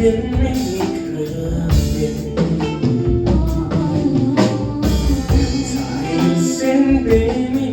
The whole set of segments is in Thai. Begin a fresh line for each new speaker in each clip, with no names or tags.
เรียไม่มีเค
รื่องเรี
ยนสายเส้
นเบ
มี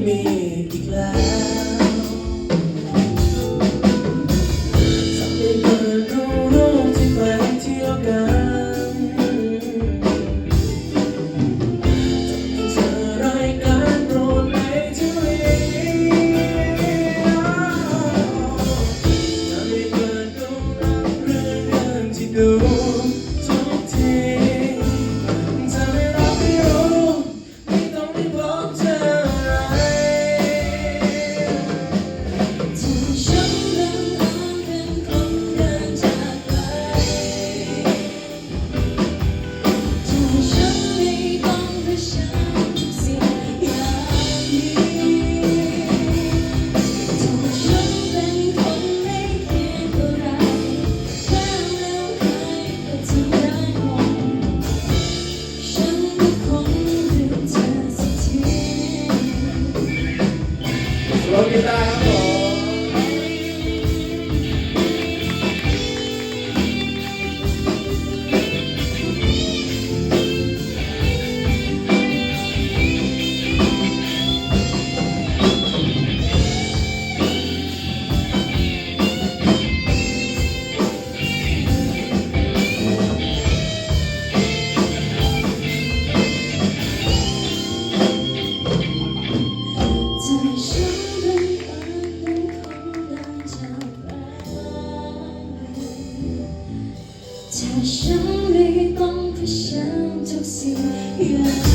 ถ้าฉันไม่ต้องเผชิญทุกสิ่งอยาง